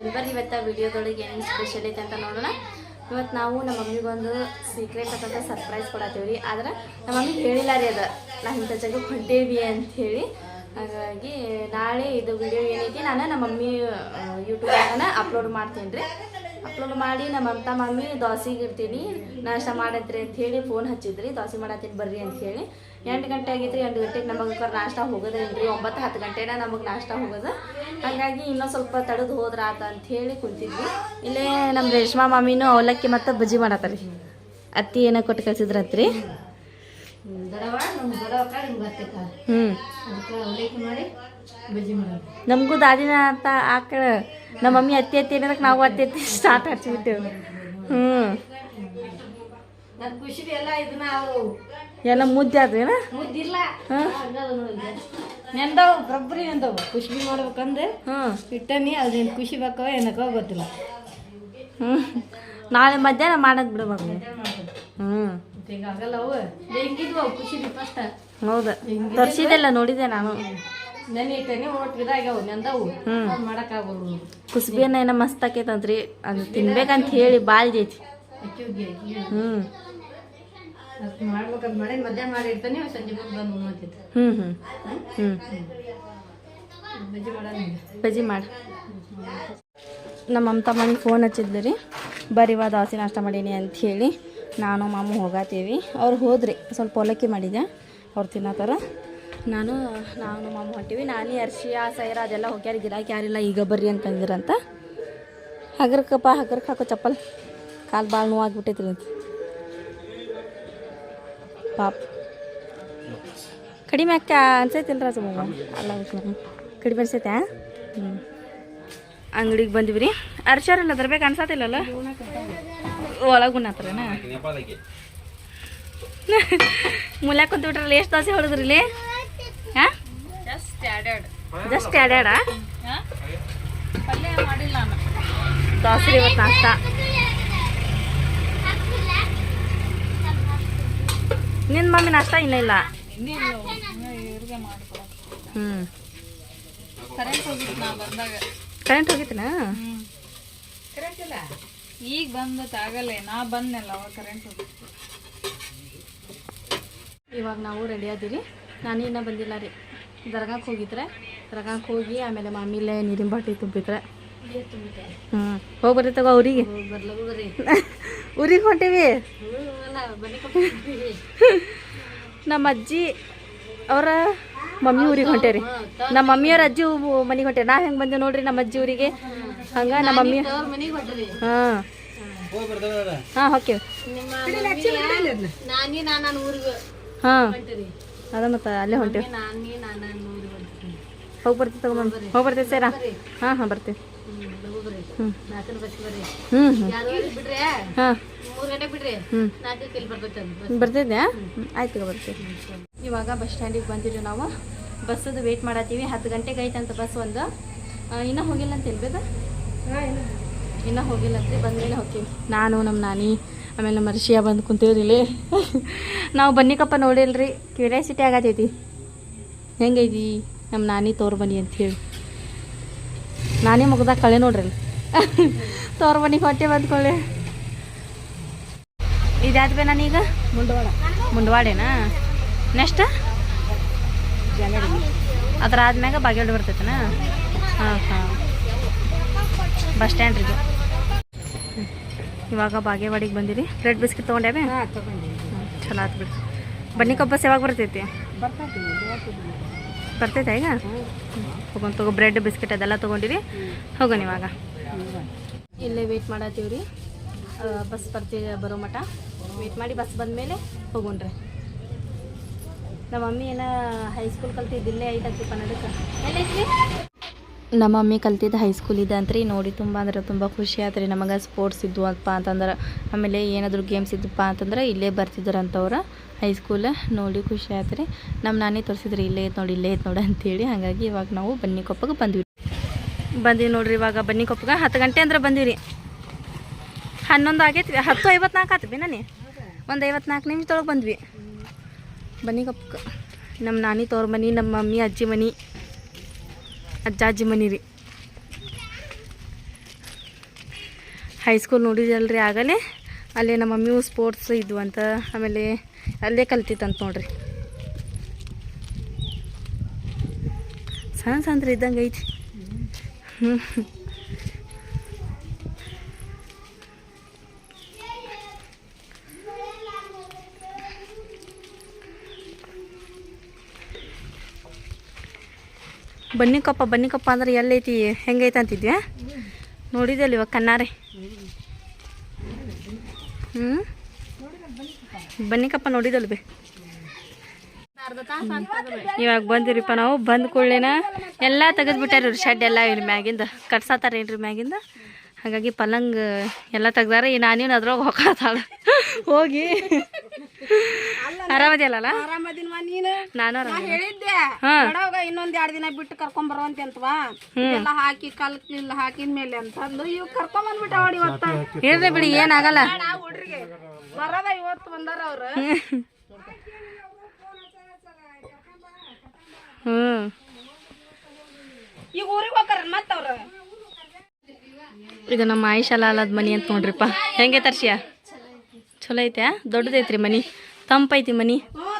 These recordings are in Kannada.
ಬರ್ರಿ ಇವತ್ತು ವಿಡಿಯೋದೊಳಗೆ ಏನು ಸ್ಪೆಷಲ್ ಐತೆ ಅಂತ ನೋಡೋಣ. ಇವತ್ತು ನಾವು ನಮ್ಮ ಮಮ್ಮಿಗೊಂದು ಸೀಕ್ರೆಟ್ ಅಂತ ಸರ್ಪ್ರೈಸ್ ಕೊಡತ್ತೀವಿ ರೀ ಆದ್ರೆ ನಮ್ಮ ಮಮ್ಮಿಗೆ ಹೇಳಿಲ್ಲ ರೀ ಅದು. ನಾ ಇಂಥ ಜಗ ಹೊಂಟೇವಿ ಅಂತ ಹೇಳಿ. ಹಾಗಾಗಿ ನಾಳೆ ಇದು ವಿಡಿಯೋ ಏನೈತಿ, ನಾನು ನಮ್ಮ ಮಮ್ಮಿ ಯೂಟ್ಯೂಬ್ ಅಪ್ಲೋಡ್ ಮಾಡ್ತೀನಿ ರೀ ಅಪ್ಲೋಡ್ ಮಾಡಿ ನಮ್ಮ ಅಪ್ಪ ಮಮ್ಮಿ ದೋಸೆಗೆ ಇರ್ತೀನಿ ನಾಷ್ಟ ಮಾಡತ್ರಿ ಅಂತ ಹೇಳಿ ಫೋನ್ ಹಚ್ಚಿದ್ರಿ. ದೋಸೆ ಮಾಡತ್ತೀನಿ ಬರ್ರಿ ಅಂತ ಹೇಳಿ. ಎಂಟು ಗಂಟೆ ಆಗೈತ್ರಿ ಎಂಟು ಗಂಟೆಗೆ ನಮಗೆ ನಾಷ್ಟ ಹೋಗೋದೇನ್ರಿ ಒಂಬತ್ತು ಹತ್ತು ಗಂಟೆನ ನಮಗೆ ನಾಷ್ಟ ಹೋಗೋದು. ಹಾಗಾಗಿ ಇನ್ನೂ ಸ್ವಲ್ಪ ತಡೆದು ಹೋದ್ರ ಆತ ಅಂತ ಹೇಳಿ ಕುಂತಿದ್ವಿ. ಇಲ್ಲೇ ನಮ್ಮ ರೇಷ್ಮಾ ಮಾಮಿನೂ ಅವಲಕ್ಕಿ ಮತ್ತು ಬಜ್ಜಿ ಮಾಡತ್ತಾರಿ ಅತ್ತಿ ಏನೋ ಕೊಟ್ಟು ಕಳ್ಸಿದ್ರತ್ರಿ ಹ್ಞೂ ನಮಗೂ ದಾದಿನ ಅಂತ ಆಕಳ. ನಮ್ಮ ಮಮ್ಮಿ ಅತ್ತೆ ಅತ್ತೆ ಅನ್ನೋದಕ್ಕೆ ನಾವು ಅತ್ತೆ ಅತ್ತಿ ಸ್ಟಾರ್ಟ್ ಹಚ್ಚಿಬಿಟ್ಟೇವೆ ಹ್ಞೂ ಎಲ್ಲ ಮುದ್ದೆ ಮುದ್ದಿಲ್ಲ. ಹಾಂ? ನೆಂದವು ಬರಬ್ಬರಿ ನೆಂದವು. ಖುಷಿ ಮಾಡ್ಬೇಕಂದ್ರೆ ಹ್ಞೂ ಇಟ್ಟನಿ ಅದೇನು ಖುಷಿ ಬೇಕೋ ಏನಕ್ಕೋ ಗೊತ್ತಿಲ್ಲ. ಹ್ಞೂ ನಾಳೆ ಮಧ್ಯಾಹ್ನ ಮಾಡೋದು ಬಿಡ್ಬೇಕು ಹ್ಞೂ ಹೌದು. ತರ್ಸಿದೆಲ್ಲ ನೋಡಿದೆ ನಾನು. ನೆನೆ ಇಟ್ಟನಿ ಒಟ್ಟು ಇದಾಗ್ಯಾವು ನೆಂದವು. ಹ್ಮ್. ಅದು ಮಾಡೋಕ್ಕಾಗಲ್ಲ ಕುಸ್ಬಿಯನ್ನ ಏನೋ ಮಸ್ತ್ ಆಕೈತಂತ್ರಿ. ಅದು ತಿನ್ಬೇಕಂತ ಹೇಳಿ ಭಾಳ ಜೈತಿ. ಹ್ಞೂ ಮಾಡ್ಬೇಕಂತ ಮಾಡಿ ಮಧ್ಯಾಹ್ನ ಮಾಡಿ ಸಂಜೆ ಬಂದು ಬಂದು ಉಣ್ತಿತ್ತು ಹ್ಞೂ ಹ್ಞೂ ಹ್ಞೂ ಬಜ್ಜಿ ಮಾಡೋಣ ಈಗ. ಬಜ್ಜಿ ಮಾಡಿ. ನಮ್ಮ ಅಮ್ಮ ಮನೆಗೆ ಫೋನ್ ಹಚ್ಚಿದ್ಲು ರೀ. ಬರೀವಾ ದೋಸೆ ನಾಷ್ಟ ಮಾಡೀನಿ ಅಂತ ಹೇಳಿ. ನಾನು ಮಾಮು ಹೋಗತ್ತೀವಿ ಅವ್ರು ಹೋದ್ರಿ ಸ್ವಲ್ಪ ಅವಲಕ್ಕಿ ಮಾಡಿದೆ ಅವ್ರು ತಿನ್ನತ್ತಾರ? ನಾನು ನಾನು ಅಮ್ಮ ಹೊಂಟೀವಿ. ಅರ್ಶಿ ಆ ಸೈರ ಅದೆಲ್ಲ ಹೋಗ್ಯಾರ. ಗಿರಾಕಿ ಯಾರಿಲ್ಲ ಈಗ ಬರ್ರಿ ಅಂತಂದಿರಂತ. ಹಗರ್ಕಪ್ಪ ಹಗರ್ಕ ಹಾಕೋ ಚಪ್ಪಲ್. ಕಾಲು ಭಾಳ ನೋವಾಗ್ಬಿಟ್ಟೈತಿ ರೀ ಪಾಪ. ಕಡಿಮೆ ಅಕ್ಕ ಅನ್ಸೈತಿಲ್ಲ ರಾಜ ಮಗ ಅಲ್ಲ. ಕಡಿಮೆ ಅನ್ಸೈತೆ? ಹ್ಞೂ ಅಂಗಡಿಗೆ ಬಂದಿವಿ ರೀ ಅರ್ಶಾರಲ್ಲ ಬೇಕು ಅನ್ಸತ್ತಿಲ್ಲಲ್ಲ ಒಳಗೆ ಉಣ್ಣತ್ರನ? ಮುಲ್ಯಾಕ ಕುಂತ್ಬಿಟ್ರಲ್ಲ ಎಷ್ಟು ದೋಸೆ ಹೊಡೆದ್ರಿ ಜಸ್ಟ್ ಎರಡೆರಡ ಪಲ್ಯ ಮಾಡಿಲ್ಲ ನಾನು ದೋಸೆ ಇವತ್ತು ನಾಷ್ಟ. ನಿನ್ನ ಮಮ್ಮಿ ನಾಷ್ಟ ಇನ್ನೂ ಇಲ್ಲ? ಹ್ಞೂ ಕರೆಂಟ್ ಹೋಗಿತ್ತು ನಾ ಬಂದಾಗ. ಕರೆಂಟ್ ಹೋಗಿತ್ತನ? ಕರೆಂಟ್ ಇಲ್ಲ ಈಗ ಬಂದತ್ ಆಗಲ್ಲ ನಾ ಬಂದ್ನಲ್ಲ ಅವಾಗ ಕರೆಂಟ್ ಹೋಗಿತ್ತು. ಇವಾಗ ನಾವು ರೆಡಿ ಆದಿರಿ ನಾನು ಇನ್ನ ಬಂದಿಲ್ಲ ರೀ. ದರ್ಗಾಕ್ಕೆ ಹೋಗಿದ್ರೆ ದರ್ಗಾಕ್ಕೆ ಹೋಗಿ ಆಮೇಲೆ ಮಾಮಿಲೆ ನೀರಿನ ಬಾಟಿ ತುಂಬಿದ್ರೆ. ಹ್ಞೂ ಹೋಗಿ ಬರ್ರಿ ತಗೋ ಅವ್ರಿಗೆ ಊರಿಗೆ ಹೊಂಟೀವಿ. ನಮ್ಮ ಅಜ್ಜಿ ಅವರ ಮಮ್ಮಿ ಊರಿಗೆ ಹೊಂಟೇರಿ. ನಮ್ಮ ಮಮ್ಮಿಯವ್ರ ಅಜ್ಜಿ ಮನೆಗೆ ಹೊಂಟೇರಿ. ನಾ ಹೆಂಗೆ ಬಂದೆ ನೋಡ್ರಿ ನಮ್ಮ ಅಜ್ಜಿ ಊರಿಗೆ? ಹಂಗೆ ನಮ್ಮ ಮಮ್ಮಿ ಹಾ. ಹಾ ಹಾಂ ಹಾಂ ಓಕೆ ನಿಮ್ಮ ನಾನಿ ನಾನು ಊರಿಗೆ ಹಾಂ. ಹೊಂಟಿರಿ. ಅದ ಮತ್ತೆ ಅಲ್ಲೇ ಹೊಂಟೇವಿ. ಹೋಗಿ ಬರ್ತೀವಿ ತಗೊಂಡ್ ಹೋಗಿ ಬರ್ತೀವಿ ಸರ? ಹಾಂ ಹಾಂ ಬರ್ತೀವಿ ಬರ್ತಿದ್ದೆ ಆಯ್ತು ಬರ್ತೀವಿ ಇವಾಗ ಬಸ್ ಸ್ಟ್ಯಾಂಡಿಗೆ ಬಂದಿರೋ ನಾವು. ಬಸ್ಸದು ವೇಟ್ ಮಾಡತ್ತೀವಿ. ಹತ್ತು ಗಂಟೆಗೆ ಐತಂತ ಬಸ್ ಒಂದು. ಇನ್ನೂ ಹೋಗಿಲ್ಲ ಅಂತ ಹೇಳ್ಬೇಕ? ಇನ್ನೂ ಹೋಗಿಲ್ಲ ಬಂದಮೇಲೆ ಹೋಗ್ತೀವಿ ನಾನು ನಮ್ಮ ನಾನಿ ಆಮೇಲೆ ನಮ್ಮ ಋಷಿಯ ಬಂದು ಕುಂತೀವ್ರಿ ಇಲ್ಲಿ ನಾವು ಬನ್ನಿಕಪ್ಪ ನೋಡಿಲ್ರಿ ಕ್ಯೂರಿಯಾಸಿಟಿ ಆಗತೈತಿ. ಹೆಂಗೈತಿ? ನಮ್ಮ ನಾನಿ ತೋರ್ ಬನ್ನಿ ಅಂತ ಹೇಳಿ. ನಾನೇ ಮುಗ್ದಾಗ ಕಳೆ ನೋಡ್ರಿ ತೋರ್ ಬನ್ನಿ ಹೊಟ್ಟೆ ಬಂದ್ಕೊಳ್ಳಿ ಇದಾದ ಬೇ ನಾನೀಗ ಮುಂಡವಾಡ. ಮುಂಡವಾಡೇನಾ? ನೆಕ್ಸ್ಟ್? ಅದ್ರ ಆದ್ಮ್ಯಾಗ ಬಾಗೇವಾಡಿ ಬರ್ತೈತನ ಹಾಂ ಹಾಂ. ಬಸ್ ಸ್ಟ್ಯಾಂಡ್ ಇದು ಹ್ಮ್. ಇವಾಗ ಬಾಗೇವಾಡಿಗೆ ಬಂದಿರಿ. ಬ್ರೆಡ್ ಬಿಸ್ಕಿಟ್ ತೊಗೊಂಡೇವೆ? ಚಲೋ ಆತು ಬಿಡಿ ಬನ್ನಿ ಕಬ್ಬಸ್ ಯಾವಾಗ ಬರ್ತೈತಿ? ಬರ್ತೈತೆ ಈಗ? ಹೋಗೋಣ ತಗೋ ಬ್ರೆಡ್ ಬಿಸ್ಕಿಟ್ ಅದೆಲ್ಲ ತೊಗೊಂಡಿರಿ. ಹೋಗೋಣ ಇವಾಗ. ಇಲ್ಲೇ ವೇಟ್ ಮಾಡತ್ತೀವಿ ರೀ ಬಸ್ ಬರ್ತೀವಿ ಬರೋ ಮಠ. ವೇಟ್ ಮಾಡಿ ಬಸ್ ಬಂದಮೇಲೆ ರೀ. ನಮ್ಮ ಮಮ್ಮಿ ಏನ ಹೈಸ್ಕೂಲ್ ಕಲ್ತಿದ್ದಿಲ್ಲೇ ಇಲ್ಲೇ ಐತಂತಿ ಕನ್ನಡಕ್ಕೆ ನಮ್ಮ ಮಮ್ಮಿ ಕಲ್ತಿದ್ದು ಹೈಸ್ಕೂಲ್ ಇದೆ ಅಂತ ರೀ ನೋಡಿ ತುಂಬ ಅಂದ್ರೆ ತುಂಬ ಖುಷಿ ಆತ್ರಿ ನಮಗೆ ಸ್ಪೋರ್ಟ್ಸ್ ಇದ್ವು ಅಪ್ಪ ಅಂತಂದ್ರೆ. ಆಮೇಲೆ ಏನಾದರೂ ಗೇಮ್ಸ್ ಇದ್ದಪ್ಪ ಅಂತಂದ್ರೆ ಇಲ್ಲೇ ಬರ್ತಿದ್ರಂತವ್ರು ಹೈಸ್ಕೂಲ ನೋಡಿ ಖುಷಿ ಆಯ್ತು ರೀ. ನಮ್ಮ ನಾನೇ ತೋರಿಸಿದ್ರಿ, ಇಲ್ಲೇ ಐತೆ ನೋಡಿ, ಇಲ್ಲೇ ಐತೆ ನೋಡಿ ಅಂತೇಳಿ. ಹಾಗಾಗಿ ಇವಾಗ ನಾವು ಬನ್ನಿ ಬನ್ನಿಕೊಪ್ಪಗೆ ಬಂದ್ವಿ ಬಂದೀವಿ ನೋಡಿರಿ ಇವಾಗ ಬನ್ನಿ ಕೊಪ್ಪಗೆ. ಹತ್ತು ಗಂಟೆ ಅಂದ್ರೆ ಬಂದೀವಿ ರೀ. ಹನ್ನೊಂದು ಆಗೈತಿ ಹತ್ತು ಐವತ್ನಾಲ್ಕು ಆತು ಬಿ ನಾನೇ ಒಂದು ಐವತ್ನಾಲ್ಕು ನಿಮಿಷದೊಳಗೆ ಬಂದ್ವಿ. ಬನ್ನಿ ಕೊಪ್ಪಗೆ. ನಮ್ಮ ನಾನಿ ತೋರ್ ಮನೆ, ನಮ್ಮ ಮಮ್ಮಿ, ಅಜ್ಜಿ ಮನೆ. ಅಜ್ಜ ಅಜ್ಜಿ ಮನೆ ರೀ. ಹೈಸ್ಕೂಲ್ ರೀ ಆಗಲೇ? ಅಲ್ಲೇ ನಮ್ಮ ಮಮ್ಮಿಯು ಸ್ಪೋರ್ಟ್ಸ್ ಇದ್ವು ಅಂತ, ಆಮೇಲೆ ಅಲ್ಲೇ ಕಲ್ತಿತ್ತಂತ ನೋಡ್ರಿ. ಸಣ್ಣ ಸಣ್ಣ ಇದ್ದಂಗೆ ಐತಿ. ಹ್ಞೂ ಬನ್ನಿ ಕಪ್ಪ ಬನ್ನಿ ಕಪ್ಪ ಅಂದ್ರೆ ಎಲ್ಲೈತಿ, ಹೆಂಗೈತೆ ಅಂತಿದ್ವಿ ನೋಡಿದಲ್ಲ ಇವಾಗ ಕಣ್ಣಾರೆ? ಹ್ಞೂ ಬನ್ನಿ ಕಪ್ಪ ನೋಡಿದಲ್ ಬಿ? ಇವಾಗ ಬಂದಿರಿಪ್ಪ ನಾವು, ಬಂದ ಕೂಡಲೇನ ಎಲ್ಲ ತೆಗೆದ್ಬಿಟ್ಟಾರ ಶೆಡ್ ಎಲ್ಲ ಇಲ್ಲಿ ಮ್ಯಾಗಿಂದ, ಕಟ್ಸಾತಾರ ಏನ್ರಿ ಮ್ಯಾಗಿಂದ? ಹಾಗಾಗಿ ಪಲಂಗ್ ಎಲ್ಲ ತೆಗ್ದಾರ, ಈ ನಾನೇನು ಅದ್ರೊಳಗೆ ಹೋಗಿ. ಆರಾಮದಿಯಲ್ಲ ಆರಾಮದಿನ್ವಾ ನೀನು? ನಾನು ಹೇಳಿದ್ದೆ. ಹಾ. ಬಡವಾಗ ಇನ್ನೊಂದ್ ಎರಡ್ ದಿನ ಬಿಟ್ಟು ಕರ್ಕೊಂಡ್ ಬರುವಂತೆ ಅಂತವಾ ಎಲ್ಲ ಹಾಕಿ ಕಲ್ಕಿಲ್ಲ ಹಾಕಿದ ಮೇಲೆ ಅಂತಂದು ಇವ್ ಕರ್ಕೊಂಡ್ ಬಂದ್ಬಿಟ್ಟ ಇವತ್ತ. ಬಿಡಿ ಏನಾಗಲ್ಲ. ಹುಡ್ರಿಗೆ. ಬರದ ಇವತ್ತು ಬಂದಾರ ಅವ್ರ. ಹ್ಞೂ ಈಗ ಊರಿಗೆ ಹೋಗ್ತಾರ ಮತ್ತವ್ರ? ಇದು ನಮ್ಮ ಆಯಿಷಾಲ ಅಲ್ಲದ ಮನಿ ಅಂತ ನೋಡ್ರಿಪ್ಪ. ಹೆಂಗೆ ತರ್ಸಿಯ ಚಲೋ ಐತೆ ದೊಡ್ಡದೈತ್ರಿ ಮನಿ. ತಂಪೈತಿ ಮನಿ.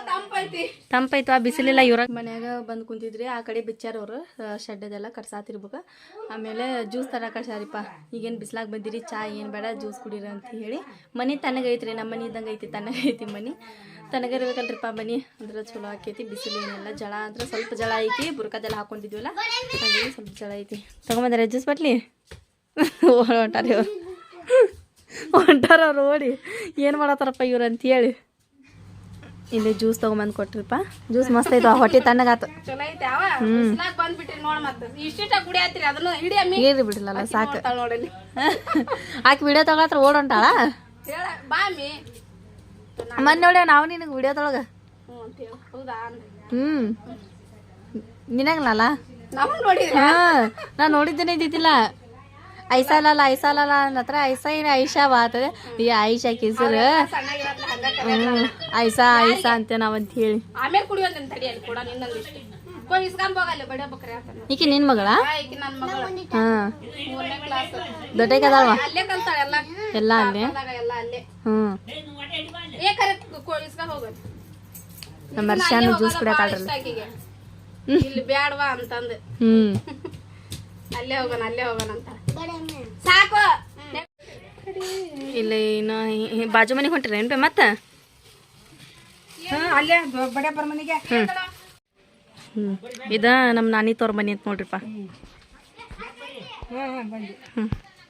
ತಂಪೈತಿ. ತಂಪೈತು ಆ ಬಿಸಿಲಿಲ್ಲ ಇವ್ರ ಮನ್ಯಾಗ ಬಂದು ಕುಂತಿದ್ರಿ ಆ ಕಡೆ ಬಿಚ್ಚಾರ ಅವರು ಶೆಡ್ಡದೆಲ್ಲ ಕಟ್ಸಾತಿರ್ಬೇಕು ಆಮೇಲೆ ಜ್ಯೂಸ್ ತರ ಕಟ್ಸಾರಿಪ್ಪ ಈಗೇನು ಬಿಸ್ಲಾಗ ಬಂದಿರಿ ಚಾ ಏನು ಬೇಡ ಜ್ಯೂಸ್ ಕುಡೀರಿ ಅಂತ ಹೇಳಿ. ಮನಿ ತನಗೈತ್ರಿ ನಮ್ಮ ಮನೆ ಇದ್ದಂಗೆ ಐತಿ ತನಗೈತಿ ಮನಿ. ತನಗಿರ್ಬೇಕಲ್ರಿಪ್ಪ ಮನಿ. ಅಂದ್ರೆ ಚಲೋ ಆಕೈತಿ ಬಿಸಿಲು ಏನಿಲ್ಲ. ಜಳ ಅಂದ್ರೆ ಸ್ವಲ್ಪ ಜಳ ಐತಿ ಬುರ್ಕದೆಲ್ಲ ಹಾಕೊಂಡಿದ್ವಲ್ಲ ಹಾಗಾಗಿ ಸ್ವಲ್ಪ ಜಳ ಐತಿ. ತಗೊಂಬಂದ್ರೆ ಜ್ಯೂಸ್ ಬಟ್ಲಿ? ಓಟಾರಿ ಅವ್ರು. ಹೊಂಟಾರ ಅವ್ರು ಓಡಿ ಏನು ಮಾಡತ್ತಾರಪ್ಪ ಇವ್ರು ಅಂತೇಳಿ ಇಲ್ಲಿ ಜ್ಯೂಸ್ ತಗೊಂಬಂದು ಕೊಟ್ರಿಪ್ಪ. ಜ್ಯೂಸ್ ಮಸ್ತ್ ಐತ ಹೊಟ್ಟೆ ತಣ್ಣಗಾತು ಏರಿ ಬಿಡಲ್ಲ ಸಾಕು. ಆಕೆ ವಿಡಿಯೋ ತಗೊಳತ್ರ ಓಡೊಂಟಾಳ ಮೊನ್ನೆ ನೋಡ್ಯಾವ ನಾವು ನಿನಗೆ ವಿಡಿಯೋ ತೊಳಗ ಹ್ಮ್. ನಿನಗಲ್ಲ ಹಾಂ ನಾ ನೋಡಿದ್ದೇನೆ ಇದ್ದಿದ್ದಿಲ್ಲ. ಐಸಾ ಅಲ್ಲ ಐಸಾ ಅನ್ನತ್ರ ಐಸಾ ಏನು ಐಷಾ ಬಾತದೆ ಈ ಐಷಾ ಕಿಸರ್. ಹ್ಞೂ ಐಸಾ ಐಸಾ ಅಂತ ನಾವಂತ ಹೇಳಿ. ಆಮೇಲೆ ಕುಡಿಯೋದಂತ ತಡಿ ಅಲ್ಲಿ ಕೂಡ ಬಕ್ರೆ ಆತನ ಈಕೆ ನಿನ್ನ ಮಗಳ? ಈಕಿ ನನ್ನ ಮಗಳು. ಹಾಂ. ಎಲ್ಲ. ಎಲ್ಲ ಅಲ್ಲೇ? ಹೋಗೋದು ನಮ್ಮ ವರ್ಷಾನು ಜ್ಯೂಸ್ ಕುಡಿಯಕಾಳ್ರಲ್ಲ ಇಷ್ಟ ಆಕಿಗೆ. ಇಲ್ಲಿ ಬ್ಯಾಡ್ವಾ ಅಂತಂದು. ಹ್ಞೂ ಅಲ್ಲೇ ಹೋಗೋಣ ಅಲ್ಲೇ ಹೋಗೋಣ ಅಂತ. ಸಾಕು. ಇಲ್ಲಿ ಇನ್ನು ಬಾಜು ಮನೆಗೆ ಹೊಂಟ್ರಿ ಏನ್ಬೆ ಮತ್ತೆ? ಅಲ್ಲೇ ಬಡ ಬರ ಮನೆಗೆ. ಹ್ಞೂ ಇದ ನಮ್ಮ ನಾನಿ ತೋರ್ ಮನೆ ಅಂತ ನೋಡ್ರಿಪ್ಪ ಹ್ಞೂ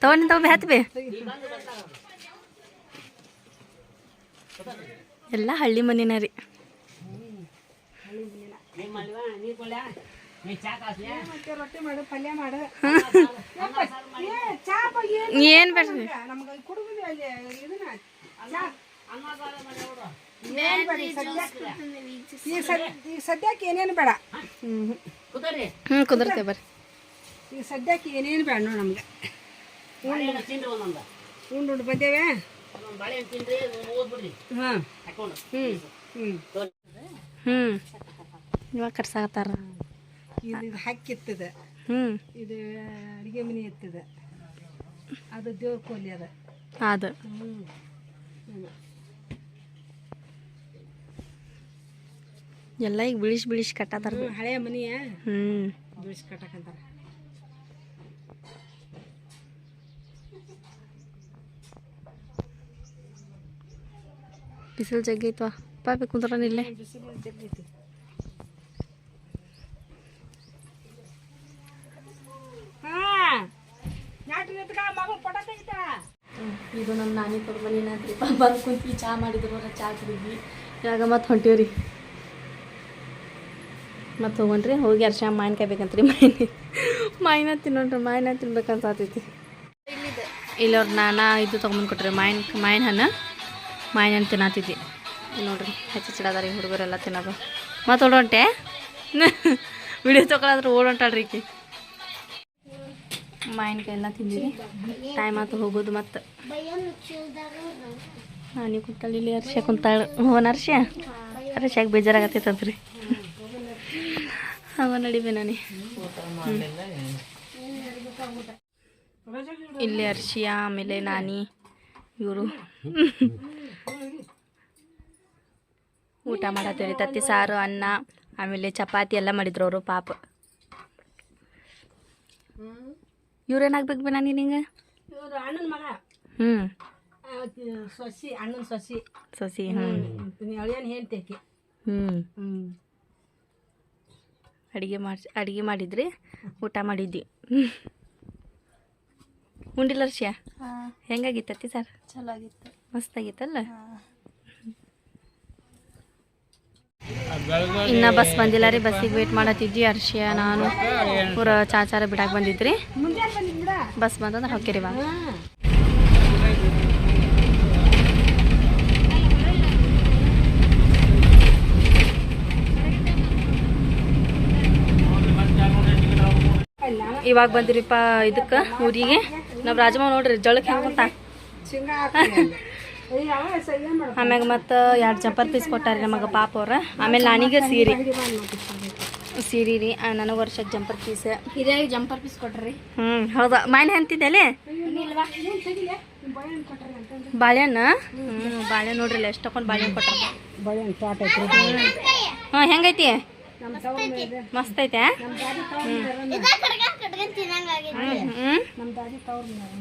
ತಗೊಂಡಿ ತಗೊಂಡು ಹತ್ತು ಬೇ. ಎಲ್ಲ ಹಳ್ಳಿ ಮನಿನ ರೀ. ರೊಟ್ಟಿ ಮಾಡು ಪಲ್ಯ ಮಾಡು. ಏನು ಬೇಡ್ರಿ? ನಮ್ಗೆ? ಅಲ್ಲಿ ಇದನ್ನ ಈಗ ಸದ್ ಈಗ ಸದ್ಯಕ್ಕೆ ಏನೇನು ಬೇಡ? ಹ್ಞೂ ಕುದುರ್ತೇವೆ ಬರ್ರಿ. ಈಗ ಸದ್ಯಕ್ಕೆ ಏನೇನು ಬೇಡ ನೋಡಿ ನಮ್ಗೆ. ಉಂಡು ಉಂಡು ಬಂದೇವೆ? ಹಾಂ. ಹ್ಞೂ ಹ್ಞೂ ಹ್ಞೂ ಇವಾಗ ಕರ್ಸಾಕತ್ತಾರ ಇದು ಇದು ಹಕ್ಕಿತ್ತದ ಹ್ಞೂ ಇದು ಅಡುಗೆ ಮನೆ ಇರ್ತದ ಅದು ದೇವ್ರ ಕೋಲಿ ಅದ. ಅದು. ಎಲ್ಲ ಈಗ ಬಿಳಿಸ್ ಬಿಳಿಸ್ ಕಟ್ಟತಾರ ಹಳೆಯ ಮನೆಯ? ಹ್ಞೂ ಬಿಡಿಸಿ ಕಟ್ಟಕಂತಾರ ಬಿಸಿಲು ಜಗ್ಗೈತ್ವಾ ಪಾಪಿ ಕುಂದ್ರ ಇಲ್ಲೇ. ಬಿಸಿಲು ಜಗ್ಗೈತಿ ಹಾಂ ನಾಟಿ ಮಗಳು ಫೋಟೋ ತೆಗಿತಾ ಇದು ನಮ್ಮ ನಾನಿ ತೊಗೊಂಡು ಏನಾದ್ರಿ ಬಂದು ಕುಂತ್ವಿ, ಚಾ ಮಾಡಿದ್ರು ಚಾ ಕುಡಿದ್ವಿ. ಇವಾಗ ಮತ್ತೆ ಹೊಂಟೀವ್ರಿ. ಮತ್ತೆ ಹೋಗಣ್ರಿ, ಹೋಗಿ ಅರ್ಶ ಮಾವಿನಕಾಯಿ ಬೇಕಂತ್ರಿ ಮಾಯಿನ ಮಾಯಿನ ತಿನ್ನೋಣ್ರಿ ಮಾಯಿನ ತಿನ್ಬೇಕಂತ ಆತೈತಿ. ಇಲ್ಲವ್ರು ನಾನಾ ಇದು ತೊಗೊಂಬಂದು ಕೊಟ್ರಿ ಮಾಯಿನ ಮಾಯಿನ ಹಣ್ಣು ಮಾಯಿನ ಹಣ್ಣು ತಿನ್ನತ್ತಿದ್ದೆ ಇಲ್ಲಿ ನೋಡ್ರಿ, ಹೆಚ್ಚು ಚಿಡದಾರಿ ಹುಡುಗರೆಲ್ಲ ತಿನ್ನೋದು. ಮತ್ತೆ ಓಡೊಂಟೆ? ವಿಡಿಯೋ ತೊಗೊಳಾದ್ರೆ ಓಡೋಂಟಾಳ್ರಿ ಈಕಿ. ಮಾವಿನಕಾಯಿ ತಿಂದಿರಿ ಟೈಮ್ ಆತು ಹೋಗೋದು ಮತ್ತೆ ನಾನು ಕುಂತಾಳೆ ಇಲ್ಲಿ ಅರ್ಷ ಕುಂತಾಳ. ಹೋನ ಅರ್ಷ ಅರ್ಷಾಗ ಬೇಜಾರಾಗತ್ತೈತಂತ್ರಿ? ಅವ ನಡಿಬೆ ನಾನೇ. ಇಲ್ಲಿ ಅರ್ಷಿಯ ಆಮೇಲೆ ನಾನಿ, ಇವರು. ಊಟ ಮಾಡತ್ತೀರಿ ತತ್ತಿ, ಸಾರು, ಅನ್ನ, ಆಮೇಲೆ ಚಪಾತಿ ಎಲ್ಲ ಮಾಡಿದ್ರು ಅವರು ಪಾಪ. ಇವ್ರೇನಾಗ್ಬೇಕು ಬಿ ನಾನು ನಿಂಗೆ ಇವ್ರು ಅಣ್ಣನ ಮಗ. ಹ್ಞೂ ಸೊಸಿ ಅಣ್ಣನ ಸೊಸಿ. ಸೊಸಿ ಹ್ಞೂ ಅಳಿಯನ್ ಹೆಂಡ್ತಿ ಹ್ಞೂ ಹ್ಞೂ ಅಡುಗೆ ಮಾಡಿ ಅಡುಗೆ ಮಾಡಿದ್ರಿ ಊಟ ಮಾಡಿದ್ವಿ. ಉಂಡಿಲ್ಲ ಅರ್ಶಿಯಾ ಹೆಂಗಾಗಿತ್ತತ್ತಿ ಸರ್? ಚಲೋ ಆಗಿತ್ತು. ಮಸ್ತಾಗಿತ್ತಲ್ಲ ಇನ್ನ ಬಸ್ ಬಂದಿಲ್ಲ ರೀ, ಬಸ್ಸಿಗೆ ವೇಟ್ ಮಾಡತ್ತಿದ್ವಿ ಅರ್ಶಿಯ ನಾನು, ಪೂರ ಚಾಚಾರ ಬಿಡಾಕ್ ಬಂದಿದ್ರಿ. ಬಸ್ ಬಂದಂದ್ರೆ ಹೋಗಿರಿ ಬಾ. ಇವಾಗ ಬಂದಿರಿಪ್ಪ ಇದಕ್ಕೆ ಊರಿಗೆ. ನಮ್ಮ ರಾಜಮ್ಮ ನೋಡ್ರಿ ಜಳಕ್ಕೆ ಹೆಂಗ ಆಮ್ಯಾಗ ಮತ್ತು ಎರಡು ಜಂಪರ್ ಪೀಸ್ ಕೊಟ್ಟಾರಿ ನಮಗೆ ಪಾಪ ಅವ್ರ. ಆಮೇಲೆ ನಾನೀಗ ಸೀರೆ. ಸೀರೆ ರೀ. ನನಗೆ ವರ್ಷ ಜಂಪರ್ ಪೀಸ್. ಇದೇ ಜಂಪರ್ ಪೀಸ್ ಕೊಟ್ರಿ. ಹ್ಞೂ ಹೌದಾ. ಮಾಯ್ನೆ ಅಂತಿದ್ದೆಲೆ ಬಾಳೆಹಣ್ಣು? ಹ್ಞೂ ಬಾಳೆಹಣ್ಣು ನೋಡ್ರಿ ಎಷ್ಟು ತಗೊಂಡು ಬಾಳೆಹಣ್ಣು ಕೊಟ್ಟಾರ ಹಾಂ ಹ್ಞೂ ಹೆಂಗೈತಿ? ಮಸ್ತ್ ಐತೆ?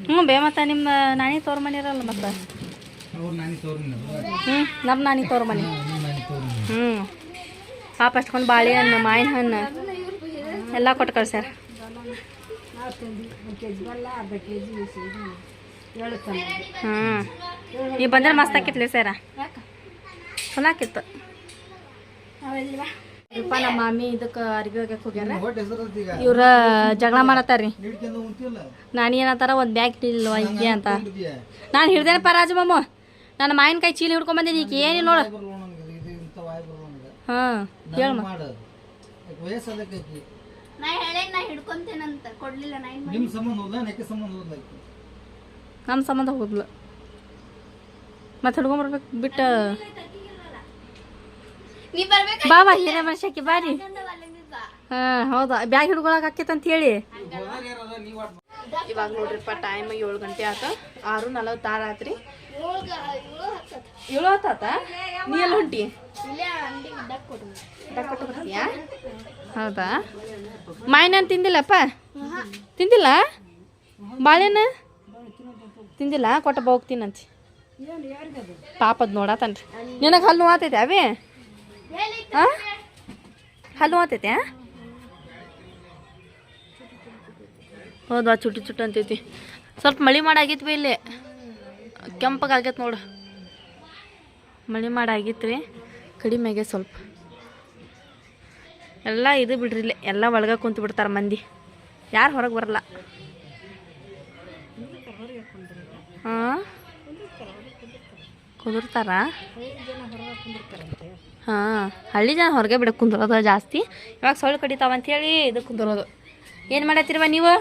ಹ್ಞೂ ಬೇ ಮತ್ತೆ ನಿಮ್ಮ ನಾನೇ ತೋರ್ ಮನೆ ಇರಲ್ಲ ಮತ್ತೆ? ಹ್ಞೂ ನಮ್ಮ ನಾನಿ ತೋರ ಮನೆ ಹ್ಞೂ ಪಾಪ ಅಷ್ಟೊಂದು ಬಾಳೆಹಣ್ಣು ಮಾವಿನ ಹಣ್ಣು ಎಲ್ಲ ಕೊಟ್ಟು ಕಳ್ಸ್ಯಾರ ನಾವು ತಿಂದ್ವಿ ಒಂದು ಕೆ ಜಿ ಬೆಲ್ಲ ಅರ್ಧ ಕೆ ಜಿ ಎಳ್ಳು ತಂದ್ವಿ ಹ್ಞೂ ನೀವು ಬಂದ್ರೆ ಮಸ್ತ್ ಹಾಕಿತ್ಲಿ ಸರ. ಚಲೋ ಆಕಿತ್ತು. ಇಪ್ಪ ನಮ್ಮ ಮಾಮಿ ಇದಕ್ಕೆ ಅರ್ಬಿ ಹೋಗಕ್ಕೆ ಹೋಗ್ಯಾರ. ಇವ್ರ ಜಗಳ ಮಾಡತ್ತಾರ್ರಿ ನಾನು ಏನಂತಾರ ಒಂದು ಬ್ಯಾಗ್ ಇಲ್ವಾ ಹಿಂಗೆ ಅಂತ. ನಾನು ಹಿಡ್ದೇನಪ್ಪ ರಾಜಮಮ್ಮ ನನ್ನ ಮಾವಿನಕಾಯಿ ಚೀಲ ಹಿಡ್ಕೊಂಡ್ ಬಂದಿನಿ ಈಗ ಏನಿಲ್ಲ ನೋಡು. ಹಾಂ ಹೇಳಮ್ಮ ನಾ ಹೇಳಿ ನಾ ಹಿಡ್ಕೊಂತೇನಂತ ಕೊಡ್ಲಿಲ್ಲ ನಾ ಏನ್ ಸಂಬಂಧ ಹೋದ ನೆಕ್ಕೆ ಸಂಬಂಧ ಹೋದ್ಲ ನಮ್ಮ ಸಂಬಂಧ ಹೋದ್ಲು. ಮತ್ತೆ ಹಿಡ್ಕೊಂಬರ್ಬೇಕು ಬಿಟ್ಟು. ನೀ ಬರ್ಬೇಕು? ಬಾ ಬಾ ಹಿರೇ ಮನುಷ್ಯಕ್ಕೆ ಬಾರಿ ಹ ಹೌದಾ? ಬ್ಯಾಗ್ ಹಿಡ್ಕೊಳಕ್ ಆಕೇತ ಅಂತ ಹೇಳಿ. ಇವಾಗ ನೋಡ್ರಿಪ್ಪ ಟೈಮ್ ಏಳು ಗಂಟೆ ಆತ. ಆರು ನಲವತ್ತಾರು ಆತ್ರಿ. ಏಳು ಹೊತ್ತಾತ ನೀ ಎಲ್ಲ ಹೊಂಟಿ? ಬರ್ತೀಯಾ ಹೌದಾ? ಮಾವಿನ ತಿಂದಿಲ್ಲಪ್ಪ? ತಿಂದಿಲ್ಲ? ಬಾಳೆನ ತಿಂದಿಲ್ಲ? ಕೊಟ್ಟ ಹೋಗ್ತೀನಂತ ಪಾಪದ್ ನೋಡತನ್ರಿ ನಿನಗೆ ಹಲ್ಲು ನೋವಾತೈತೆ ಅವೇ? ಆ? ಹಲ್ಲು ನೋವಾತೈತೆ ಹೌದಾ ಚುಟ್ಟಿ ಚುಟ್ಟು ಅಂತೈತಿ. ಸ್ವಲ್ಪ ಮಳೆ ಮಾಡಾಗಿತ್ತು ಇಲ್ಲಿ. ಕೆಂಪಗಾಗೈತೆ ನೋಡು. ಮಳೆ ಮಾಡಾಗಿತ್ತು ರೀ ಕಡಿಮೆ ಆಗೈತೆ ಸ್ವಲ್ಪ. ಎಲ್ಲ ಇದು ಬಿಡ್ರಿ ಇಲ್ಲೇ, ಎಲ್ಲ ಒಳಗೆ ಕುಂತು ಬಿಡ್ತಾರೆ ಮಂದಿ. ಯಾರು ಹೊರಗೆ ಬರಲ್ಲ. ಹಾಂ? ಕುದುರ್ತಾರ? ಹಾಂ, ಹಳ್ಳಿ ಜನ ಹೊರಗೆ ಬಿಡ ಕುಂದಿರೋದು ಜಾಸ್ತಿ. ಇವಾಗ ಸೊಳ್ಳೆ ಕಡಿತಾವ ಹೇಳಿ ಇದು ಕುಂದಿರೋದು. ಏನು ಮಾಡತ್ತೀರವ ನೀವು?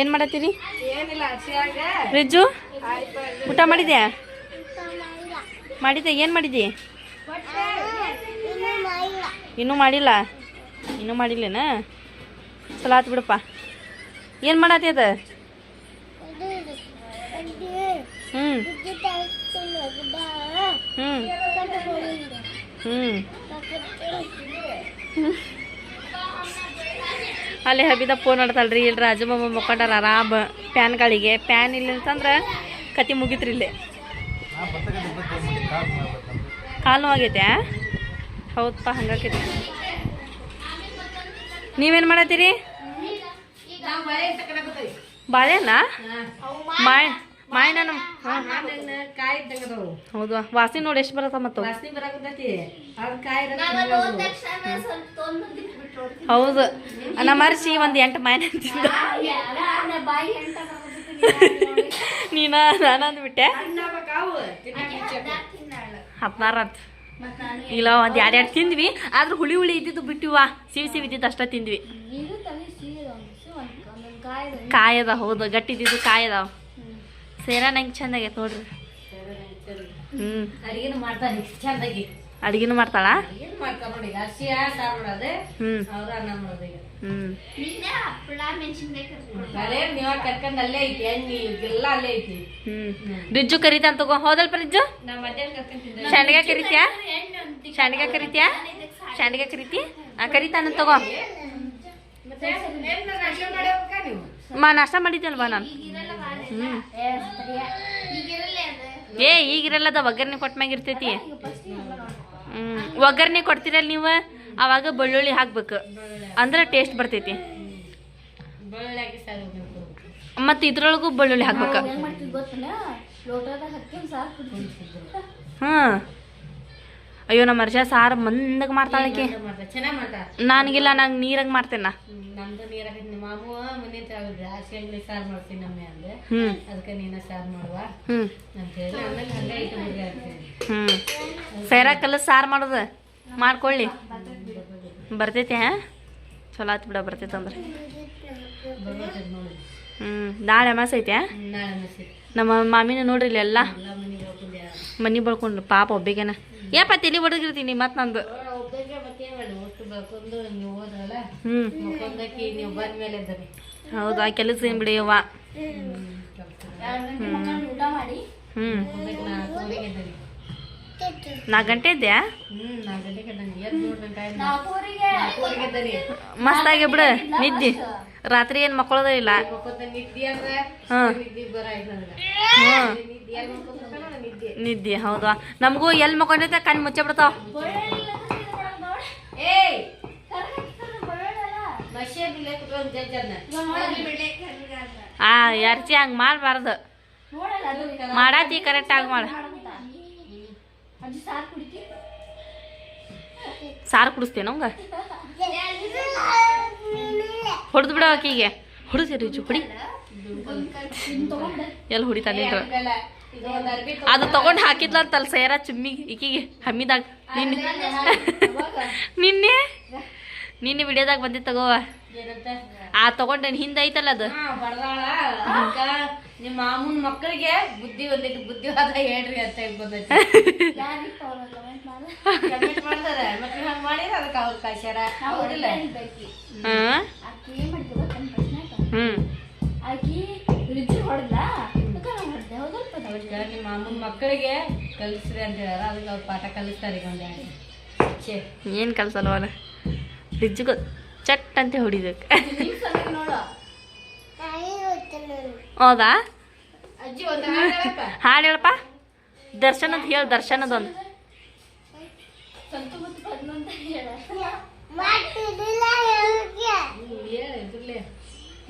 ಏನು ಮಾಡತ್ತೀರಿ? ರಿಜ್ಜು ಊಟ ಮಾಡಿದ್ಯಾ? ಮಾಡಿದ್ದೆ ಏನು ಮಾಡಿದಿ ಇನ್ನೂ ಮಾಡಿಲ್ಲ. ಇನ್ನೂ ಮಾಡಿಲ್ಲೇನ? ಚಲೋ ಆತು ಬಿಡಪ್ಪ. ಏನು ಮಾಡತ್ತಿ ಅದು? ಹ್ಞೂ ಹ್ಞೂ ಹ್ಞೂ ಅಲ್ಲಿ ಹಬ್ಬಿದ ಫೋನ್ ಆಡ್ತಾಳ್ರಿ ಇಲ್ಲಿ ರಾಜಮಮ್ಮ ಮುಖಂಡರ ಆರಾಮ ಪ್ಯಾನ್ಗಳಿಗೆ ಪ್ಯಾನ್ ಇಲ್ಲ ಅಂತಂದ್ರೆ ಕತಿ ಮುಗಿತ್ರಿ ಇಲ್ಲಿ. ಕಾಲು ಆಗೈತೆ ಹೌದಪ್ಪ ಹಂಗಾಕೈತಿ. ನೀವೇನು ಮಾಡತ್ತೀರಿ? ಬಾಳೆನಾ ಮಾಯ್ ಮಾಯಣ್ಣ ನಮ್ಮ ಹೌದು ವಾಸಿ ನೋಡಿ ಎಷ್ಟು ಬರತ್ತ ಮತ್ತು ಹೌದು. ನಮ್ಮ ಅರ್ಶಿ ಒಂದು ಎಂಟು ತಿಂದ ನೀನ ನಾನು ಅಂದ್ಬಿಟ್ಟೆ? ಹದಿನಾರು ಅಂತ. ಇಲ್ಲ, ಒಂದು ಎರಡು ಎರಡು ತಿಂದ್ವಿ. ಆದ್ರೆ ಹುಳಿ ಹುಳಿ ಇದ್ದಿದ್ದು ಬಿಟ್ಟಿವ ಸಿವಿ ಸಿವಿ ಇದ್ದಿದ್ದು ಅಷ್ಟ ತಿಂದ್ವಿ. ಕಾಯದ, ಹೌದು. ಗಟ್ಟಿ ಇದ್ದಿದ್ದು ಕಾಯದಾವ ಸೇರಾ ನಂಗೆ ಆಗೈತೆ ನೋಡ್ರಿ ಹ್ಞೂ ಅಡಿಗೆನು ಮಾಡ್ತಾಳ? ರಿಜ್ಜು ಕರಿತಾನ ತಗೋ ಹೋದಲ್ಪ ರಿಜ್ಜು ಶಾಂಡಿಗೆ ಕರಿತ್ಯಾ? ಶಾಂಡಿಗೆ ಕರಿತ್ಯಾ? ಶಾಂಡಿಗೆ ಕರಿತಿ ಆ ಕರಿತಾನ ತಗೋ. ಮಾ ನಾಷ್ಟ ಮಾಡಿದ್ದಲ್ವಾ ನಾನು. ಹ್ಮ್. ಏ ಈಗಿರಲ್ಲದ ಒಗ್ಗರಣೆ ಕೊಟ್ಟ ಮ್ಯಾಗ ಇರ್ತೈತಿ ಹ್ಮ್. ಒಗ್ಗರಣೆ ಕೊಡ್ತೀರಲ್ಲ ನೀವು? ಅವಾಗ ಬೆಳ್ಳುಳ್ಳಿ ಹಾಕ್ಬೇಕು. ಅಂದ್ರೆ ಟೇಸ್ಟ್ ಬರ್ತೈತಿ. ಮತ್ತೆ ಇದ್ರೊಳಗೂ ಬೆಳ್ಳುಳ್ಳಿ ಹಾಕ್ಬೇಕು. ಹ್ಮ್. ಅಯ್ಯೋ ನಮ್ಮ ಅರ್ಜ ಸಾರು ಮಂದಗ್ ಮಾಡ್ತಾಳಕ್ಕೆ ನನಗಿಲ್ಲ ನಂಗೆ ನೀರಾಗ ಮಾಡ್ತೇನ. ನಮ್ದು ನೀರಾಗ ನಿಮ್ಮ ಮಾಮು ಮನೆ ತಗೊಂಡ್ರೆ ಹಸಿ ಅಂಗಡಿ ಸಾರು ಮಾಡ್ತೀನಿ ನಮ್ಮೆ ಅಂದೆ. ಅದಕ್ಕೆ ನೀನ ಸಾರು ಮಾಡುವ. ಹ್ಮ್. ಅಂತ ಹೇಳಿ ಆಮೇಲೆ ಹಂಗೆ ಐಟಮ್ ಹುಡುಗ ಆಗ್ತೀನಿ ಹ್ಮ್. ಸೈರಾ ಮಾಡೋದು? ಮಾಡ್ಕೊಳ್ಳಿ. ಬರ್ತೈತಿ ಹಾ? ಚಲೋ ಆತ್ ಬಿಡ ಬರ್ತೈತೆ ಅಂದ್ರೆ. ಹ್ಮ್. ನಾಳೆ ಮಾಸ ಐತೆ ನಮ್ಮ ಮಾಮಿನ ನೋಡ್ರಿ ಇಲ್ಲ ಎಲ್ಲ ಮನಿ ಬಳ್ಕೊಂಡು ಪಾಪ ಒಬ್ಬಿಗೆನ. ಏಪ ತಲೆ ಬಡಗಿರ್ತೀನಿ ಮತ್ ನಂದು. ಹೌದು ಆ ಕೆಲಸ ಏನ್ ಬಿಡಿ ಅವ್ವ. ಹ್ಮ್. ನಾಲ್ಕು ಗಂಟೆ ಇದ್ಯಾ? ಹ್ಮ್ ಆಗಿ ಬಿಡು. ನಿದ್ದಿ. ರಾತ್ರಿ ಏನ್ ಮಕ್ಕಳದ ಇಲ್ಲ. ನಿದ್ದೆ ಹೌದಾ. ನಮಗೂ ಎಲ್ಲಿ ಮಕ್ಕೊಂಡೈತೆ ಕಣ್ ಮುಚ್ಚ ಬಿಡ್ತಾವ. ಏಯ್! ಹಂಗ ಮಾಡಬಾರ್ದು ಜಜ್ಜನ್ನ ಆ ಎರ್ಚಿ ಹಂಗೆ ಮಾಡ್ಬಾರ್ದು. ಮಾಡಾತಿ ಕರೆಕ್ಟ್ ಆಗಿ ಮಾಡ. ಸಾರು ಕುಡಿಸ್ತೇನ ಹೊಡೆದು ಬಿಡ ಆಕಿಗೆ. ಹೊಡಿಸಿ ರಿಜು ಹೊಡಿ. ಎಲ್ಲಿ ಹೊಡಿತಾನೆ ಅದು ತಗೊಂಡ್ ಹಾಕಿದ್ಲಂತಲ್ಲ ಸೇರ ಚುಮ್ಮಿ ಈಕಿಗೆ ಹಮ್ಮಿದಾಗ. ನಿನ್ನೆ ನಿನ್ನೆ? ನಿನ್ನೆ ವಿಡಿಯೋದಾಗ ಬಂದಿತ್ತು ತಗೋವ ಆ ತಗೊಂಡ ಹಿಂದೆ ಐತಲ್ಲ ಅದು. ನಿಮ್ಮ ಮಾಮೂನ್ ಮಕ್ಕಳಿಗೆ ಬುದ್ಧಿ ಒಂದಿಟ್ಟು ಬುದ್ಧಿವಾದ ಹೇಳ್ರಿ ಅಂತ ಬಂದೈತಿ ಮಾಡ್ತಾರೆ. ಮತ್ತೆ ಹಂಗ್ ಮಾಡಿದ್ರೆ ಅದಕ್ಕೆ ಅವ್ರ ಕಾಶ್ಯಾರ ಹೌದಿಲ್ಲ ಹಾ? ಹ್ಮ್. ನಿಮ್ಮ ಮಕ್ಕಳಿಗೆ ಕಲಿಸ್ರಿ ಅಂತ ಹೇಳಾರ ಅದಕ್ಕೆ ಅವ್ರು ಪಾಠ ಕಲಿಸ್ತಾರೆ ಈಗ ಒಂದ್ ಛೇ. ಏನ್ ಕಲ್ಸಲ್ವಲ್ಲ ಫ್ರಿಜ್ ಚಟ್ ಅಂತ ಹೊಡಿಬೇಕು. ಹೌದಾ? ಹಾಡ್ ಹೇಳಪ್ಪ. ದರ್ಶನದ ಹೇಳ ದರ್ಶನದೊಂದು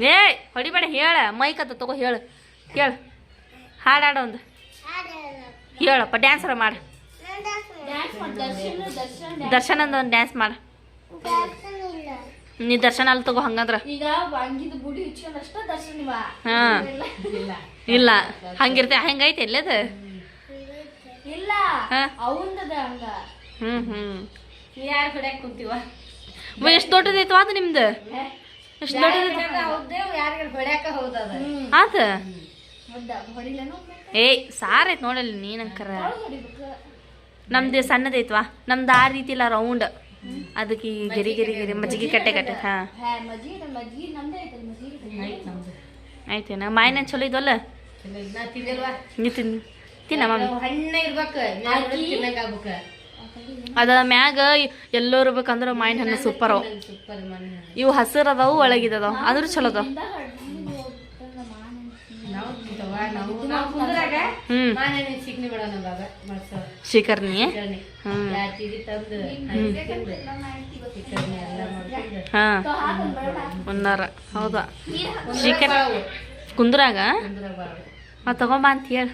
ಏಯ್ ಹೊಡಿಬೇಡ ಹೇಳ. ಮೈಕ್ ಅಂತ ತಗೋ ಹೇಳು. ಹೇಳು. ಹಾಡು ಹಾಡು ಒಂದು. ಹೇಳಪ್ಪ ಡ್ಯಾನ್ಸರ ಮಾಡು. ದರ್ಶನದ ಒಂದು ಡ್ಯಾನ್ಸ್ ಮಾಡು. ನೀ ದರ್ಶನ ಅಲ್ಲಿ ತಗೋ ಹಂಗಂದ್ರ. ಹಾ. ಇಲ್ಲ. ಇಲ್ಲ. ಹಂಗಿರ್ತೆ ಹಂಗೈತೆ ಎಲ್ಲದ ಇಲ್ಲ. ಹಾ. ಅವಂದದ ಹಂಗ. ಹ್ಮ್ ಹ್ಮ್. ಎಷ್ಟು ದೊಡ್ಡದೈತು ಅದು ನಿಮ್ದು? ಎಷ್ಟು ದೊಡ್ಡದೈತಿ ಆತ? ಏಯ್ ಸಾರ್ ಐತ್ ನೋಡಲ್ಲಿ ನೀನಂಕರ ನಮ್ದು ಸಣ್ಣದೈತ್ವಾ ನಮ್ದು ಆ ರೀತಿ ಇಲ್ಲ ರೌಂಡ್ ಅದಕ್ಕೆ ಗೆರಿ ಗಿರಿ ಗಿರಿ ಗಿರಿ ಮಜ್ಜಿಗೆ ಕಟ್ಟೆ ಕಟ್ಟೆ ಹಾ. ಆಯ್ತೇನ? ಮಾಯನ ಚಲೋ ಇದ್ವಲ್ಲ? ತಿನ್ನ ಅದ ಮ್ಯಾಗ ಎಲ್ಲೋ ಇರ್ಬೇಕಂದ್ರ ಮಾಯಿನ ಹಣ್ಣು ಸೂಪರ್ ಅವು ಇವು ಹಸಿರು ಅದಾವು ಒಳಗಿದದಾವ ಆದ್ರೂ ಚಲೋ ಅದಾವ. ಮಾಡ್ಕೊಂಡು ಹಾ. ಒಂದಾರ ಹೌದಾ? ಶಿಖರ್ ಕುಂದ್ರಾಗ. ಆ ತಗೊಂಬ ಅಂತ ಹೇಳ.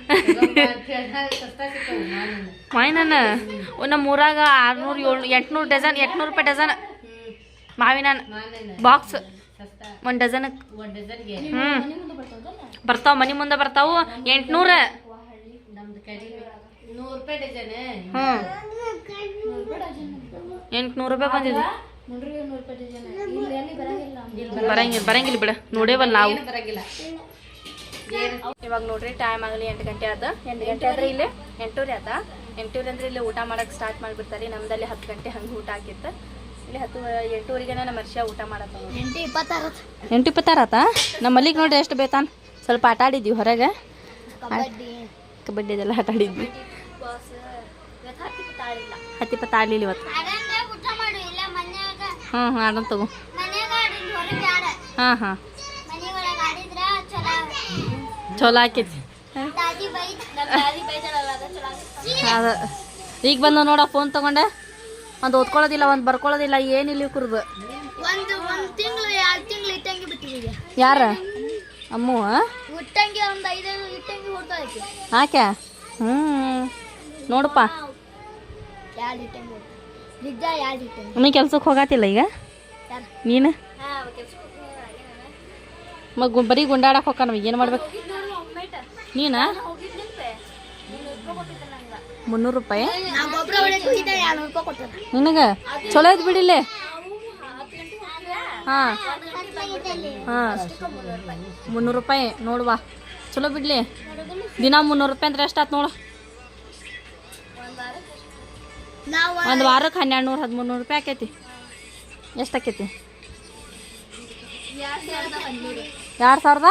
ಮಾವಿನ ನಮ್ಮ ಊರಾಗ ಆರ್ನೂರು ಏಳು ಎಂಟ್ನೂರು ಡಜನ್ ಎಂಟ್ನೂರು ರೂಪಾಯಿ ಡಜನ್. ಮಾವಿನ ಬಾಕ್ಸ್. ಒಂದು ಡಜನ್ ಹ್ಞೂ ಬರ್ತಾವ ಮನಿ ಮುಂದೆ ಬರ್ತಾವು ಎಂಟ್ನೂರ. ಹ್ಮ್ ಎಂಟ್ನೂರು ರೂಪಾಯಿ ಬಂದಿದೆ ನೋಡ್ರಿ ರೂಪಾಯಿ ಡಜನ್ ಇಲ್ಲಿ ಬರಂಗಿಲ್ಲ ಬರಂಗಿಲ್ಲ ಬಿಡ. ನೋಡೇವಲ್ಲ ನಾವು. ಇವಾಗ ನೋಡ್ರಿ ಟೈಮ್ ಆಗಲಿ ಎಂಟು ಗಂಟೆ ಆದ. ಎಂಟು ಗಂಟೆ ಆದ್ರೆ ಇಲ್ಲಿ ಎಂಟೂರಿ ಆತ ಎಂಟೂರಿ ಅಂದ್ರೆ ಇಲ್ಲಿ ಊಟ ಮಾಡಕ್ ಸ್ಟಾರ್ಟ್ ಮಾಡಿಬಿಡ್ತಾರೆ. ನಮ್ದಲ್ಲಿ ಹತ್ತು ಗಂಟೆ ಹಂಗೆ ಊಟ ಆಗಿತ್ತು. ಇಲ್ಲಿ ಹತ್ತು ಎಂಟೂವರೆಗೆ ನಮ್ಮ ವರ್ಷ ಊಟ ಮಾಡತ್ತ ಎಂಟು ಇಪ್ಪತ್ತಾರ ಎಂಟು ಇಪ್ಪತ್ತಾರ ಆತ ನಮ್ಮಲ್ಲಿಗೆ ನೋಡ್ರಿ ಎಷ್ಟು ಬೇತಾನ ಸ್ವಲ್ಪ ಆಟ ಆಡಿದ್ವಿ ಹೊರಗೆ. ಕಬಡ್ಡಿ. ಕಬಡ್ಡಿ ಅದೆಲ್ಲ ಆಟ ಆಡಿದ್ವಿ. ಹತ್ತಿ ಪತ್ತ ಆಡಲಿಲ್ಲ ಇವತ್ತು. ಹ್ಞೂ ಮಾಡು ಇಲ್ಲ ಮನ್ಯಾಗ ಹಾಂ ಹಾಂ ಆಡೋಣ ತಗೋ. ಹಾಂ ಹಾಂ. ಚಲೋ ಹಾಕಿದ್ವಿ ಆಕೈತಿ. ಅದ ಈಗ ಬಂದ ನೋಡ ಫೋನ್ ತಗೊಂಡೆ. ಒಂದು ಓದ್ಕೊಳ್ಳೋದಿಲ್ಲ ಒಂದು ಬರ್ಕೊಳ್ಳೋದಿಲ್ಲ ಏನಿಲ್ಲ ಕುರ್ದು ಒಂದು ಒಂದು ತಿಂಗಳು ಎರಡು ತಿಂಗಳು ಇಟ್ಟಂಗಿ ಬಿಟ್ಟಿದ್ದೀವಿ ಯಾರ? ಅಮ್ಮು ಇಟ್ಟಂಗಿ ಒಂದು ಐದೈದು ಇಟ್ಟಂಗಿ ಆಕೆ? ಹ್ಞೂ ನೋಡಪ್ಪ. ಎರಡು ಇಟ್ಟಂಗಿ ನಿಜ ಎರಡು ಇಟ್ಟಂಗಿ ನೀ ಕೆಲ್ಸಕ್ಕೆ ಹೋಗಾತಿಲ್ಲ ಈಗ? ನೀನು? ಮಗ ಬರೀ ಗುಂಡಾಡಕ್ಕೆ ನಮಗೆ ಏನು ಮಾಡ್ಬೇಕು? ನೀನಾ ಮುನ್ನೂರು ರೂಪಾಯಿ? ನಿನಗೆ? ಚಲೋ ಐತೆ ಬಿಡಿಲ್ಲಿ. ಹಾಂ. ಹಾಂ. ಮುನ್ನೂರು ರೂಪಾಯಿ ನೋಡುವ ಚಲೋ ಬಿಡ್ಲಿ. ದಿನ ಮುನ್ನೂರು ರೂಪಾಯಿ ಅಂದ್ರೆ ಎಷ್ಟಾತ್ ನೋಡು. ಒಂದ್ ವಾರಕ್ಕೆ ಹನ್ನೆರಡು ನೂರು ಹದಿಮೂರು ನೂರು ರೂಪಾಯಿ ಆಕೈತಿ. ಎಷ್ಟು ಆಕೈತಿ? ಎರಡು ಸಾವಿರದ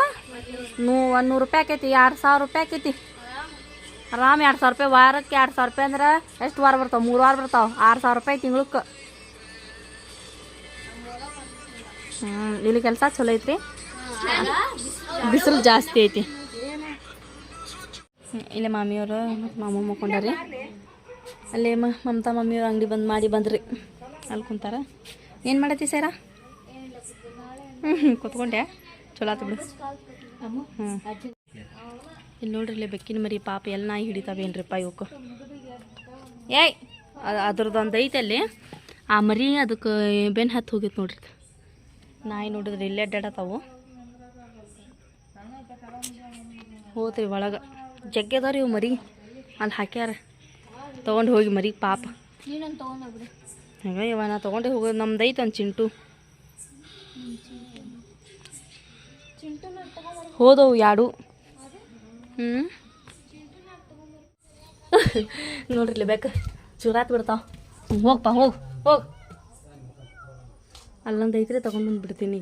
ನೂ ಒಂದು ನೂರು ರೂಪಾಯಿ ಆಕೈತಿ. ಎರಡು ಸಾವಿರ ರೂಪಾಯಿ ಆಕೈತಿ. ಆರಾಮ್ ಎರಡು ಸಾವಿರ ರೂಪಾಯಿ ವಾರಕ್ಕೆ ಎರಡು ಸಾವಿರ ರೂಪಾಯಿ ಅಂದ್ರೆ ಎಷ್ಟು ವಾರ ಬರ್ತಾವೆ? ಮೂರು ವಾರ ಬರ್ತಾವೆ. ಆರು ಸಾವಿರ ರೂಪಾಯಿ ತಿಂಗ್ಳಕ್ಕೆ ಹ್ಞೂ ಇಲ್ಲಿ ಕೆಲಸ ಚಲೋ ಐತ್ರಿ? ಬಿಸಿಲು ಜಾಸ್ತಿ ಐತಿ. ಇಲ್ಲ ಮಾಮಿಯವರು ಮತ್ತು ಮಾಮ ಮಕ್ಕೊಂಡಾರಿ. ಅಲ್ಲಿ ಮಮತಾ ಮಮ್ಮಿಯವ್ರ ಅಂಗಡಿ ಬಂದು ಮಾಡಿ ಬಂದ್ರಿ. ಅಲ್ಲಿ ಕುಂತಾರ. ಏನು ಮಾಡತ್ತಿ ಸರ? ಹ್ಞೂ ಹ್ಞೂ ಕೂತ್ಕೊಂಡೆ. ಚಲೋ ಆತು ಬಿಡು. ಹ್ಞೂ ಇಲ್ಲಿ ನೋಡ್ರಿ, ಇಲ್ಲೇ ಬೆಕ್ಕಿನ ಮರಿ ಪಾಪ ಎಲ್ಲ ನಾಯಿ ಹಿಡಿತಾವೇನ್ರಿಪ್ಪ ಇವಕ್ಕೆ ಏಯ್, ಅ- ಅದ್ರದ್ದು ಒಂದು ಐತೆ ಅಲ್ಲಿ. ಆ ಮರಿ ಅದಕ್ಕೆ ಬೆನ್ನು ಹತ್ತು ಹೋಗಿತ್ತು ನೋಡ್ರಿ. ನಾಯಿ ನೋಡಿದ್ರೆ ಇಲ್ಲೇ ಅಡ್ಡಾಡತಾವು ಹೋತ್ರಿ ಒಳಗೆ. ಜಗ್ಗದವ್ರಿ ಇವು ಮರಿ. ಅಲ್ಲಿ ಹಾಕ್ಯಾರ. ತೊಗೊಂಡು ಹೋಗಿ ಮರಿ, ಪಾಪ. ಹಂಗೆ ಇವ ನಾ ತೊಗೊಂಡೆ ಹೋಗೋದು. ನಮ್ದು ಐತೆ ಒಂದು ಚಿಂಟು. ಹೋದವು ಯಾಡು. ಹ್ಞೂ ನೋಡ್ರಿ ಬೇಕು. ಚೂರಾತ್ ಬಿಡ್ತಾವ. ಹೋಗಪ್ಪ ಹೋಗಿ. ಹೋಗಿ. ಅಲ್ಲೊಂದು ಐತ್ರಿ ತೊಗೊಂಡ್ಬಂದು ಬಿಡ್ತೀನಿ